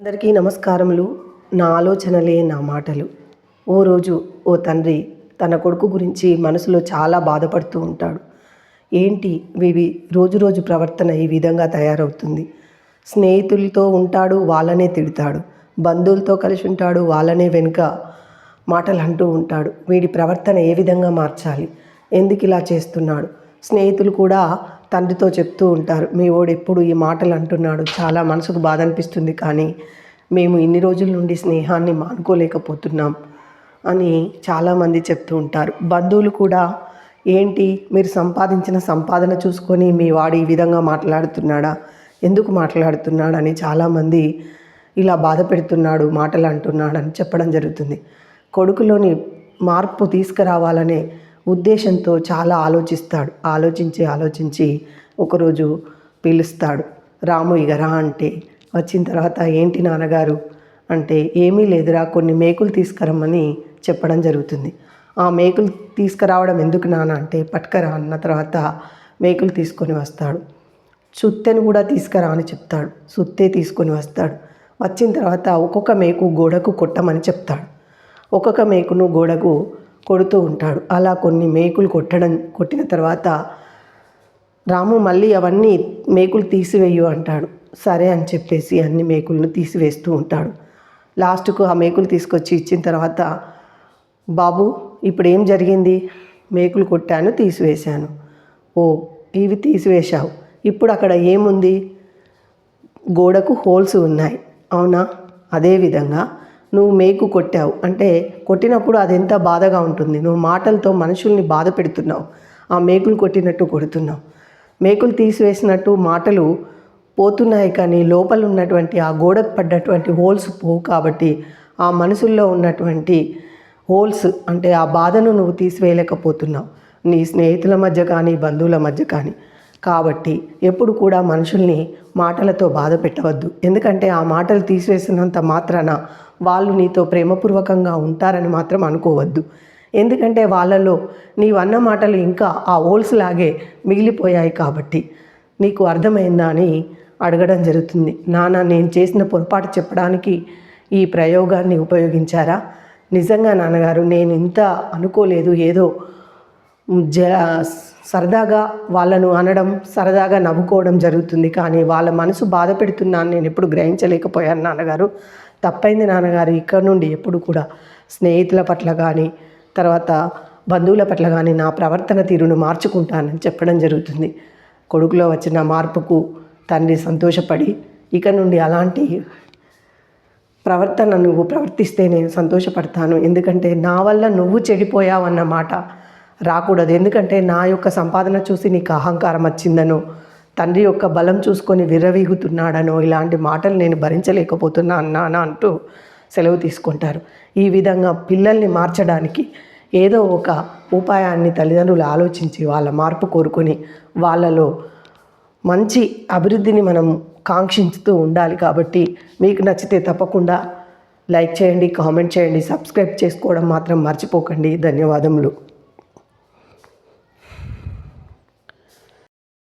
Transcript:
అందరికీ నమస్కారములు. నా ఆలోచనలే నా మాటలు. ఓ రోజు ఓ తండ్రి తన కొడుకు గురించి మనసులో చాలా బాధపడుతూ ఉంటాడు. ఏంటి? వివి రోజు రోజు ప్రవర్తన ఈ విధంగా తయారవుతుంది. స్నేహితులతో ఉంటాడు వాళ్ళనే తిడతాడు. బంధువులతో కలిసి ఉంటాడు వాళ్ళనే వెనుక మాటలు అంటూ ఉంటాడు. వీడి ప్రవర్తన ఏ విధంగా మార్చాలి? ఎందుకు ఇలా చేస్తున్నాడు? స్నేహితులు కూడా తండ్రితో చెప్తూ ఉంటారు మీ వాడు ఎప్పుడు ఈ మాటలు అంటున్నాడు. చాలా మనసుకు బాధ అనిపిస్తుంది కానీ మేము ఇన్ని రోజుల నుండి స్నేహాన్ని మానుకోలేకపోతున్నాం అని చాలామంది చెప్తూ ఉంటారు. బంధువులు కూడా ఏంటి మీరు సంపాదించిన సంపాదన చూసుకొని మీ వాడు ఈ విధంగా మాట్లాడుతున్నాడా? ఎందుకు మాట్లాడుతున్నాడని చాలామంది ఇలా బాధ పెడుతున్నాడు మాటలు అంటున్నాడని చెప్పడం జరుగుతుంది. కొడుకులోని మార్పు తీసుకురావాలనే ఉద్దేశంతో చాలా ఆలోచిస్తాడు. ఆలోచించి ఆలోచించి ఒకరోజు పిలుస్తాడు. రాము ఇక రా అంటే వచ్చిన తర్వాత ఏంటి నాన్నగారు? అంటే ఏమీ లేదురా కొన్ని మేకులు తీసుకురమ్మని చెప్పడం జరుగుతుంది. ఆ మేకులు తీసుకురావడం ఎందుకు నాన్న? అంటే పట్టుకరా అన్న తర్వాత మేకులు తీసుకొని వస్తాడు. సుత్తెను కూడా తీసుకురా అని చెప్తాడు. సుత్తే తీసుకొని వస్తాడు. వచ్చిన తర్వాత ఒక్కొక్క మేకు గోడకు కొట్టమని చెప్తాడు. ఒక్కొక్క మేకును గోడకు కొడుతూ ఉంటాడు. అలా కొన్ని మేకులు కొట్టడం కొట్టిన తర్వాత రాము మళ్ళీ అవన్నీ మేకులు తీసివేయు అంటాడు. సరే అని చెప్పేసి అన్ని మేకులను తీసివేస్తూ ఉంటాడు. లాస్ట్కు ఆ మేకులు తీసుకొచ్చి ఇచ్చిన తర్వాత బాబు ఇప్పుడు ఏం జరిగింది? మేకులు కొట్టాను తీసివేశాను. ఓ ఇవి తీసివేశావు. ఇప్పుడు అక్కడ ఏముంది? గోడకు హోల్స్ ఉన్నాయి. అవునా? అదేవిధంగా నువ్వు మేకు కొట్టావు. అంటే కొట్టినప్పుడు అది ఎంత బాధగా ఉంటుంది. నువ్వు మాటలతో మనుషుల్ని బాధ పెడుతున్నావు. ఆ మేకులు కొట్టినట్టు కొడుతున్నావు. మేకులు తీసివేసినట్టు మాటలు పోతున్నాయి కానీ లోపల ఉన్నటువంటి ఆ గోడకు పడ్డటువంటి హోల్స్ పోవు కాబట్టి ఆ మనసుల్లో ఉన్నటువంటి హోల్స్ అంటే ఆ బాధను నువ్వు తీసివేయలేకపోతున్నావు. నీ స్నేహితుల మధ్య కానీ బంధువుల మధ్య కానీ. కాబట్టి ఎప్పుడు కూడా మనుషుల్ని మాటలతో బాధ పెట్టవద్దు. ఎందుకంటే ఆ మాటలు తీసివేసినంత మాత్రాన వాళ్ళు నీతో ప్రేమపూర్వకంగా ఉంటారని మాత్రం అనుకోవద్దు. ఎందుకంటే వాళ్ళలో నీవన్న మాటలు ఇంకా ఆ ఓల్స్ లాగే మిగిలిపోయాయి కాబట్టి నీకు అర్థమైందా అని అడగడం జరుగుతుంది. నాన్న నేను చేసిన పొరపాటు చెప్పడానికి ఈ ప్రయోగాన్ని ఉపయోగించారా? నిజంగా నాన్నగారు నేను ఇంత అనుకోలేదు. ఏదో జ సరదాగా వాళ్ళను అనడం సరదాగా నవ్వుకోవడం జరుగుతుంది. కానీ వాళ్ళ మనసు బాధ పెడుతున్నాను నేను ఎప్పుడు గ్రహించలేకపోయాను నాన్నగారు. తప్పైంది నాన్నగారు ఇక్కడ నుండి ఎప్పుడు కూడా. స్నేహితుల పట్ల కానీ తర్వాత బంధువుల పట్ల కానీ నా ప్రవర్తన తీరును మార్చుకుంటానని చెప్పడం జరుగుతుంది. కొడుకులో వచ్చిన మార్పుకు తండ్రి సంతోషపడి ఇక నుండి అలాంటి ప్రవర్తన నువ్వు ప్రవర్తిస్తే నేను సంతోషపడతాను. ఎందుకంటే నా వల్ల నువ్వు చెడిపోయావన్న మాట రాకూడదు. ఎందుకంటే నా యొక్క సంపాదన చూసి నీకు అహంకారం వచ్చిందనో తండ్రి యొక్క బలం చూసుకొని విర్రవీగుతున్నాడనో ఇలాంటి మాటలు నేను భరించలేకపోతున్నా అన్నానా అంటూ సెలవు తీసుకుంటారు. ఈ విధంగా పిల్లల్ని మార్చడానికి ఏదో ఒక ఉపాయాన్ని తల్లిదండ్రులు ఆలోచించి వాళ్ళ మార్పు కోరుకొని వాళ్ళలో మంచి అభివృద్ధిని మనం కాంక్షించుతూ ఉండాలి కాబట్టి మీకు నచ్చితే తప్పకుండా లైక్ చేయండి కామెంట్ చేయండి సబ్స్క్రైబ్ చేసుకోవడం మాత్రం మర్చిపోకండి. ధన్యవాదములు.